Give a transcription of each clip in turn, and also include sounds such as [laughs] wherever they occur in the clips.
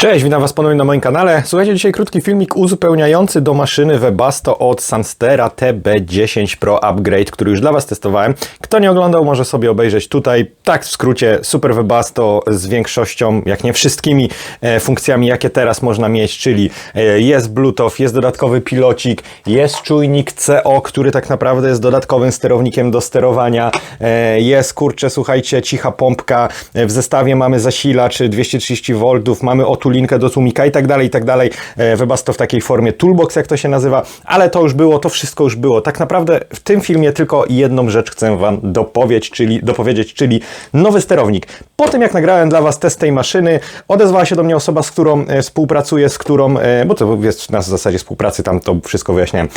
Cześć, witam Was ponownie na moim kanale. Słuchajcie, dzisiaj krótki filmik uzupełniający do maszyny Webasto od Sunstera TB10 Pro Upgrade, który już dla Was testowałem. Kto nie oglądał, może sobie obejrzeć tutaj. Tak w skrócie, super Webasto z większością, jak nie wszystkimi e, funkcjami, jakie teraz można mieć, czyli e, jest Bluetooth, jest dodatkowy pilocik, jest czujnik CO, który tak naprawdę jest dodatkowym sterownikiem do sterowania, e, jest, kurczę, słuchajcie, cicha pompka, e, w zestawie mamy zasilacz 230 V, otulinkę do tłumika i tak dalej, i tak dalej. E, Webasto w takiej formie toolbox, jak to się nazywa, ale to już było, to wszystko już było. Tak naprawdę w tym filmie tylko jedną rzecz chcę Wam dopowiedzieć, czyli, dopowiedzieć, czyli nowy sterownik. Po tym, jak nagrałem dla Was test tej maszyny, odezwała się do mnie osoba, z którą e, współpracuję, z którą, e, bo to jest na zasadzie współpracy, tam to wszystko wyjaśniałem,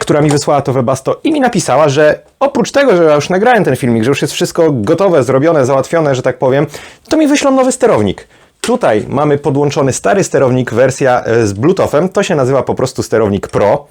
która mi wysłała to Webasto i mi napisała, że oprócz tego, że ja już nagrałem ten filmik, że już jest wszystko gotowe, zrobione, załatwione, że tak powiem, to mi wyślą nowy sterownik. Tutaj mamy podłączony stary sterownik, wersja e, z Bluetoothem. To się nazywa po prostu sterownik Pro.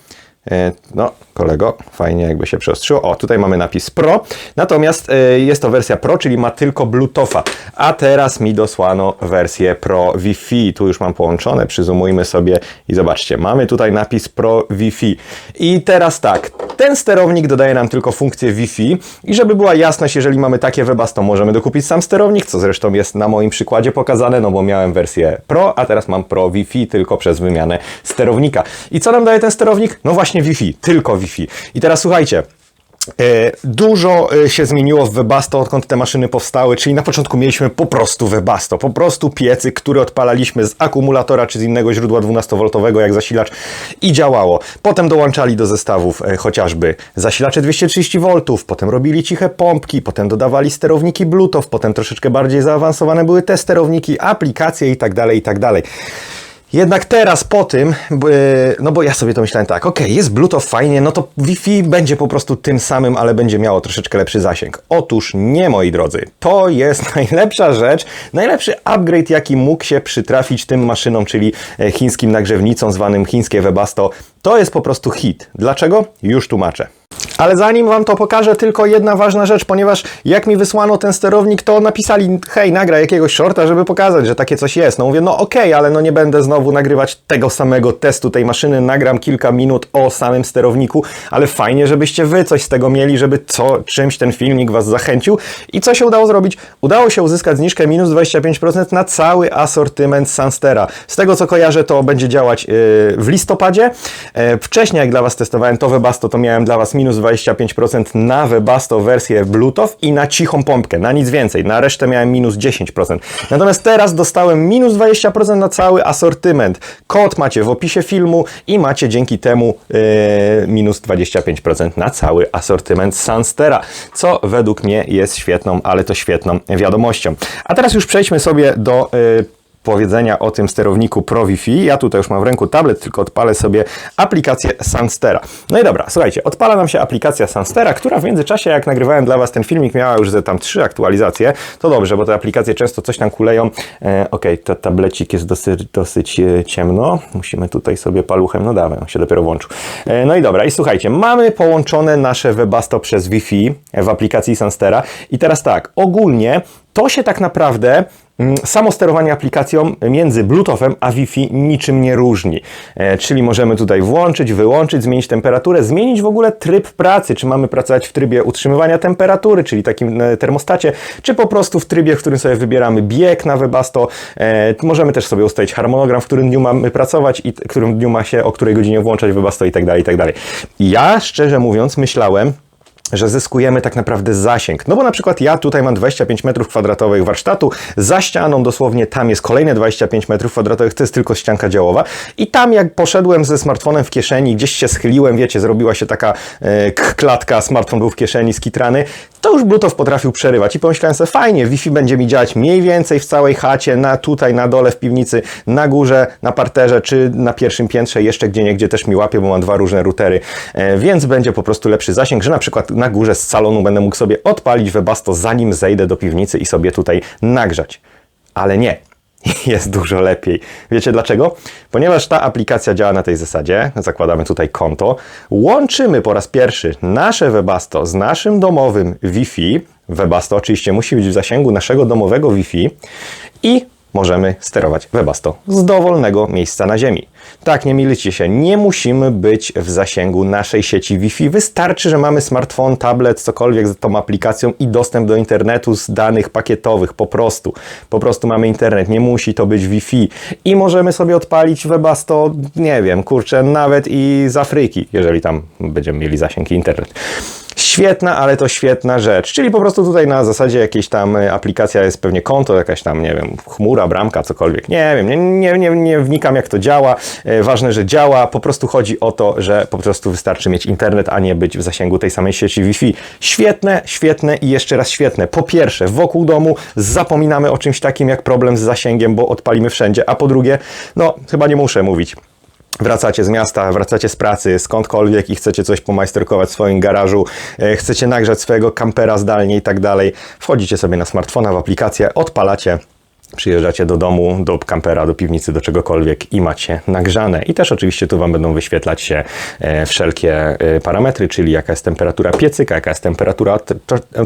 E, No, kolego, fajnie jakby się przeostrzyło. O, tutaj mamy napis Pro. Natomiast e, jest to wersja Pro, czyli ma tylko Bluetootha. A teraz mi dosłano wersję Pro Wi-Fi. Tu już mam połączone, przyzumujmy sobie i zobaczcie, mamy tutaj napis Pro Wi-Fi. I teraz tak, ten sterownik dodaje nam tylko funkcję Wi-Fi i żeby była jasność, jeżeli mamy takie Webas, to możemy dokupić sam sterownik, co zresztą jest na moim przykładzie pokazane, no bo miałem wersję Pro, a teraz mam Pro Wi-Fi tylko przez wymianę sterownika. I co nam daje ten sterownik? No właśnie Wi-Fi, tylko Wi-Fi. I teraz słuchajcie, Dużo e, się zmieniło w Webasto, odkąd te maszyny powstały, czyli na początku mieliśmy po prostu Webasto, po prostu piecyk, który odpalaliśmy z akumulatora czy z innego źródła 12V jak zasilacz i działało. Potem dołączali do zestawów e, chociażby zasilacze 230V, potem robili ciche pompki, potem dodawali sterowniki Bluetooth, potem troszeczkę bardziej zaawansowane były te sterowniki, aplikacje i tak Jednak teraz po tym, b- no bo ja sobie to myślałem tak, ok, jest Bluetooth fajnie, no to Wi-Fi będzie po prostu tym samym, ale będzie miało troszeczkę lepszy zasięg. Otóż nie, moi drodzy, to jest [laughs] najlepsza rzecz, najlepszy upgrade, jaki mógł się przytrafić tym maszynom, czyli e, chińskim nagrzewnicom zwanym chińskie Webasto. To jest po prostu hit. Dlaczego? Już tłumaczę. Ale zanim Wam to pokażę, tylko jedna ważna rzecz, ponieważ jak mi wysłano ten sterownik, to napisali, hej, nagraj jakiegoś shorta, żeby pokazać, że takie coś jest. No mówię, no okej, ale no nie będę znowu nagrywać tego samego testu tej maszyny, nagram kilka minut o samym sterowniku, ale fajnie, żebyście Wy coś z tego mieli, żeby co, czymś ten filmik Was zachęcił. I co się udało zrobić? Udało się uzyskać zniżkę minus 25% na cały asortyment Sunstera. Z tego co kojarzę, to będzie działać yy, w listopadzie. E, Wcześniej, jak dla Was testowałem to Webasto, to miałem dla Was minus 25% na Webasto wersję Bluetooth i na cichą pompkę, na nic więcej. Na resztę miałem minus 10%. Natomiast teraz dostałem minus 20% na cały asortyment. Kod macie w opisie filmu i macie dzięki temu e, minus 25% na cały asortyment Sunstera, co według mnie jest świetną, ale to świetną wiadomością. A teraz już przejdźmy sobie do e, powiedzenia o tym sterowniku Pro Wi-Fi. Ja tutaj już mam w ręku tablet, tylko odpalę sobie aplikację Sunstera. No i dobra, słuchajcie, odpala nam się aplikacja Sunstera, która w międzyczasie, jak nagrywałem dla Was ten filmik, miała już ze tam trzy aktualizacje. To dobrze, bo te aplikacje często coś tam kuleją. E, ok, ten tablecik jest dosyć, dosyć e, ciemno. Musimy tutaj sobie paluchem, no dawaj, on się dopiero włączył. E, no i dobra, i słuchajcie, mamy połączone nasze Webasto przez Wi-Fi w aplikacji Sunstera. I teraz tak, ogólnie to się tak naprawdę Samo sterowanie aplikacją między Bluetoothem a Wi-Fi niczym nie różni. E, czyli możemy tutaj włączyć, wyłączyć, zmienić temperaturę, zmienić w ogóle tryb pracy. Czy mamy pracować w trybie utrzymywania temperatury, czyli takim e, termostacie, czy po prostu w trybie, w którym sobie wybieramy bieg na Webasto. E, możemy też sobie ustalić harmonogram, w którym dniu mamy pracować i w którym dniu ma się o której godzinie włączać Webasto i tak dalej, i tak dalej. Ja szczerze mówiąc myślałem, że zyskujemy tak naprawdę zasięg. No bo na przykład ja tutaj mam 25 metrów kwadratowych warsztatu, za ścianą dosłownie tam jest kolejne 25 metrów kwadratowych, to jest tylko ścianka działowa i tam jak poszedłem ze smartfonem w kieszeni, gdzieś się schyliłem, wiecie, zrobiła się taka e, klatka, smartfon był w kieszeni, skitrany, to już Bluetooth potrafił przerywać i pomyślałem sobie, fajnie, Wi-Fi będzie mi działać mniej więcej w całej chacie, na tutaj, na dole w piwnicy, na górze, na parterze, czy na pierwszym piętrze, jeszcze gdzie niegdzie też mi łapie, bo mam dwa różne routery, e, więc będzie po prostu lepszy zasięg, że na przykład na górze z salonu będę mógł sobie odpalić Webasto, zanim zejdę do piwnicy i sobie tutaj nagrzać. Ale nie. [laughs] Jest dużo lepiej. Wiecie dlaczego? Ponieważ ta aplikacja działa na tej zasadzie, zakładamy tutaj konto, łączymy po raz pierwszy nasze Webasto z naszym domowym Wi-Fi. Webasto oczywiście musi być w zasięgu naszego domowego Wi-Fi i możemy sterować Webasto z dowolnego miejsca na Ziemi. Tak, nie mylcie się, nie musimy być w zasięgu naszej sieci Wi-Fi. Wystarczy, że mamy smartfon, tablet, cokolwiek z tą aplikacją i dostęp do internetu z danych pakietowych. Po prostu. Po prostu mamy internet. Nie musi to być Wi-Fi. I możemy sobie odpalić Webasto, nie wiem, kurczę, nawet i z Afryki, jeżeli tam będziemy mieli zasięg i internet. Świetna, ale to świetna rzecz. Czyli po prostu tutaj na zasadzie jakiejś tam y, aplikacja jest pewnie konto, jakaś tam, nie wiem, chmura, bramka, cokolwiek. Nie wiem, nie, nie, nie, nie wnikam jak to działa. E, Ważne, że działa. Po prostu chodzi o to, że po prostu wystarczy mieć internet, a nie być w zasięgu tej samej sieci Wi-Fi. Świetne, świetne i jeszcze raz świetne. Po pierwsze, wokół domu zapominamy o czymś takim jak problem z zasięgiem, bo odpalimy wszędzie. A po drugie, no chyba nie muszę mówić. Wracacie z miasta, wracacie z pracy, skądkolwiek i chcecie coś pomajsterkować w swoim garażu, e, chcecie nagrzać swojego kampera zdalnie i tak dalej. Wchodzicie sobie na smartfona w aplikację, odpalacie, przyjeżdżacie do domu, do kampera, do piwnicy, do czegokolwiek i macie nagrzane. I też oczywiście tu Wam będą wyświetlać się e, wszelkie e, parametry, czyli jaka jest temperatura piecyka, jaka jest temperatura,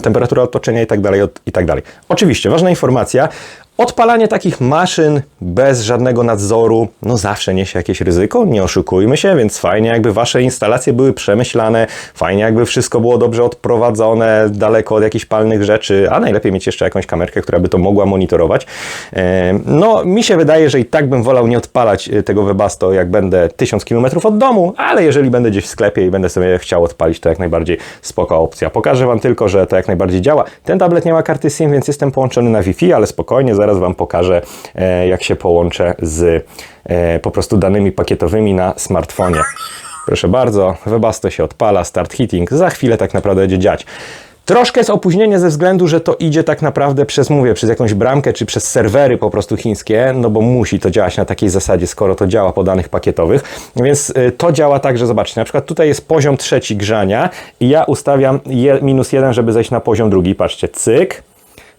temperatura otoczenia i tak dalej, i tak dalej. Oczywiście, ważna informacja, Odpalanie takich maszyn bez żadnego nadzoru, no zawsze niesie jakieś ryzyko, nie oszukujmy się, więc fajnie jakby wasze instalacje były przemyślane, fajnie jakby wszystko było dobrze odprowadzone, daleko od jakichś palnych rzeczy, a najlepiej mieć jeszcze jakąś kamerkę, która by to mogła monitorować. No, mi się wydaje, że i tak bym wolał nie odpalać e, tego Webasto, jak będę 1000 km od domu, ale jeżeli będę gdzieś w sklepie i będę sobie chciał odpalić, to jak najbardziej spoko opcja. Pokażę Wam tylko, że to jak najbardziej działa. Ten tablet nie ma karty SIM, więc jestem połączony na Wi-Fi, ale spokojnie, zaraz Wam pokażę, e, jak się połączę z e, po prostu danymi pakietowymi na smartfonie. Proszę bardzo, Webasto się odpala, start heating, za chwilę tak naprawdę będzie dziać. Troszkę jest opóźnienie ze względu, że to idzie tak naprawdę przez, mówię, przez jakąś bramkę czy przez serwery po prostu chińskie, no bo musi to działać na takiej zasadzie, skoro to działa po danych pakietowych. Więc y, to działa tak, że zobaczcie, na przykład tutaj jest poziom trzeci grzania i ja ustawiam je, minus jeden, żeby zejść na poziom drugi. Patrzcie, cyk.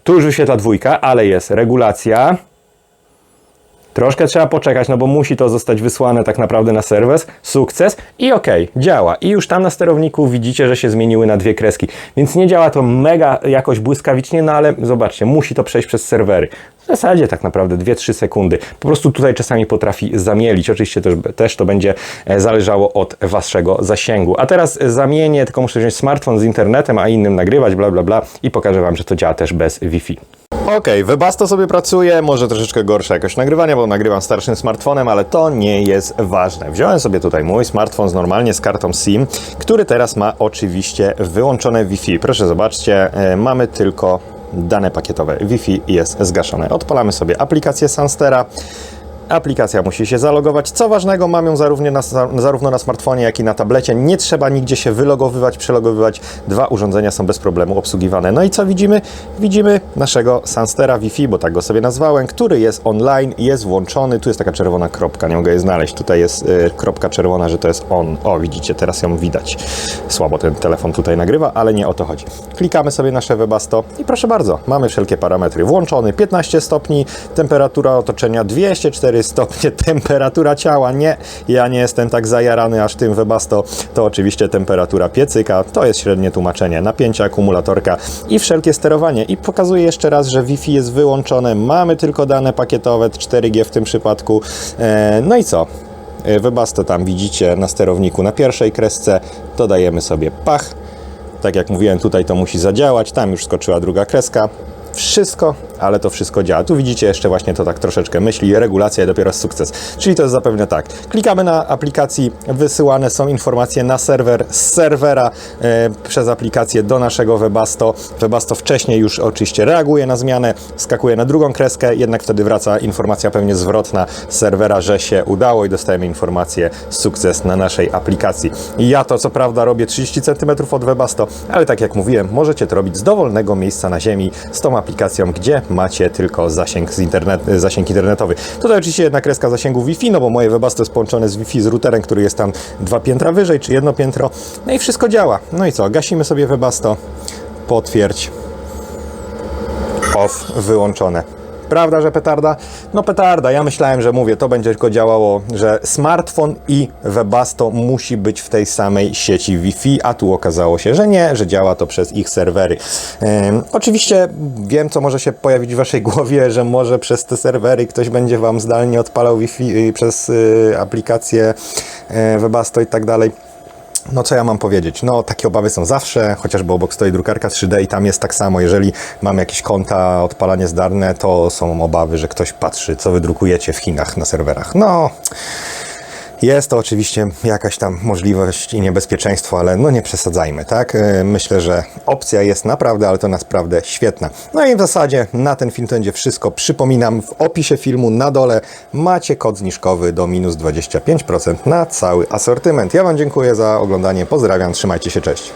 Tu już wyświetla dwójka, ale jest regulacja. Troszkę trzeba poczekać, no bo musi to zostać wysłane tak naprawdę na serwer. Sukces i ok, działa. I już tam na sterowniku widzicie, że się zmieniły na dwie kreski. Więc nie działa to mega jakoś błyskawicznie, no ale zobaczcie, musi to przejść przez serwery. W zasadzie tak naprawdę 2-3 sekundy. Po prostu tutaj czasami potrafi zamielić. Oczywiście też, też to będzie e, zależało od waszego zasięgu. A teraz zamienię, tylko muszę wziąć smartfon z internetem, a innym nagrywać, bla bla bla i pokażę wam, że to działa też bez Wi-Fi. Okej, Webasto sobie pracuje, może troszeczkę gorsze jakość nagrywania, bo nagrywam starszym smartfonem, ale to nie jest ważne. Wziąłem sobie tutaj mój smartfon z normalnie z kartą SIM, który teraz ma oczywiście wyłączone Wi-Fi. Proszę zobaczcie, e, mamy tylko dane pakietowe. Wi-Fi jest zgaszone. Odpalamy sobie aplikację Sunstera. Aplikacja musi się zalogować. Co ważnego, mam ją zarówno na, zarówno na smartfonie, jak i na tablecie. Nie trzeba nigdzie się wylogowywać, przelogowywać. Dwa urządzenia są bez problemu obsługiwane. No i co widzimy? Widzimy naszego Sunstera Wi-Fi, bo tak go sobie nazwałem, który jest online, jest włączony. Tu jest taka czerwona kropka, nie mogę jej znaleźć. Tutaj jest y, kropka czerwona, że to jest on. O, widzicie, teraz ją widać. Słabo ten telefon tutaj nagrywa, ale nie o to chodzi. Klikamy sobie nasze Webasto i proszę bardzo, mamy wszelkie parametry. Włączony 15 stopni, temperatura otoczenia 204 stopnie, [laughs] temperatura ciała. Nie, ja nie jestem tak zajarany aż tym Webasto. To oczywiście temperatura piecyka, to jest średnie tłumaczenie, napięcie akumulatorka i wszelkie sterowanie. I pokazuję jeszcze raz, że Wi-Fi jest wyłączone, mamy tylko dane pakietowe, 4G w tym przypadku. E, no i co? E, Webasto tam widzicie na sterowniku na pierwszej kresce, dodajemy sobie pach. Tak jak mówiłem, tutaj to musi zadziałać, tam już skoczyła druga kreska. Wszystko, ale to wszystko działa. Tu widzicie jeszcze właśnie to tak troszeczkę myśli, regulacja i dopiero sukces. Czyli to jest zapewne tak. Klikamy na aplikacji, wysyłane są informacje na serwer, z serwera e, przez aplikację do naszego Webasto. Webasto wcześniej już oczywiście reaguje na zmianę, skakuje na drugą kreskę, jednak wtedy wraca informacja pewnie zwrotna z serwera, że się udało i dostajemy informację sukces na naszej aplikacji. Ja to co prawda robię 30 cm od Webasto, ale tak jak mówiłem, możecie to robić z dowolnego miejsca na ziemi z tą aplikacją, gdzie macie tylko zasięg, internet, zasięg internetowy. Tutaj oczywiście jedna kreska zasięgu Wi-Fi, no bo moje Webasto jest połączone z Wi-Fi z routerem, który jest tam dwa piętra wyżej, czy jedno piętro. No i wszystko działa. No i co, gasimy sobie Webasto, potwierdź, off, wyłączone. Prawda, że petarda? No petarda, ja myślałem, że mówię, to będzie tylko działało, że smartfon i Webasto musi być w tej samej sieci Wi-Fi, a tu okazało się, że nie, że działa to przez ich serwery. Ym, oczywiście wiem, co może się pojawić w waszej [laughs] głowie, że może przez te serwery ktoś będzie wam zdalnie odpalał Wi-Fi y, przez y, aplikację y, Webasto i tak dalej. No co ja mam powiedzieć? No takie obawy są zawsze, chociażby obok stoi drukarka 3D i tam jest tak samo. Jeżeli mam jakieś konta, odpalanie zdalne, to są obawy, że ktoś patrzy, co wydrukujecie w Chinach na serwerach. No, jest to oczywiście jakaś tam możliwość i niebezpieczeństwo, ale no nie przesadzajmy, tak? Yy, Myślę, że opcja jest naprawdę, ale to naprawdę świetna. No i w zasadzie na ten film to będzie wszystko. Przypominam, w opisie filmu na dole macie kod zniżkowy do minus 25% na cały asortyment. Ja Wam dziękuję za oglądanie, pozdrawiam, trzymajcie się, cześć.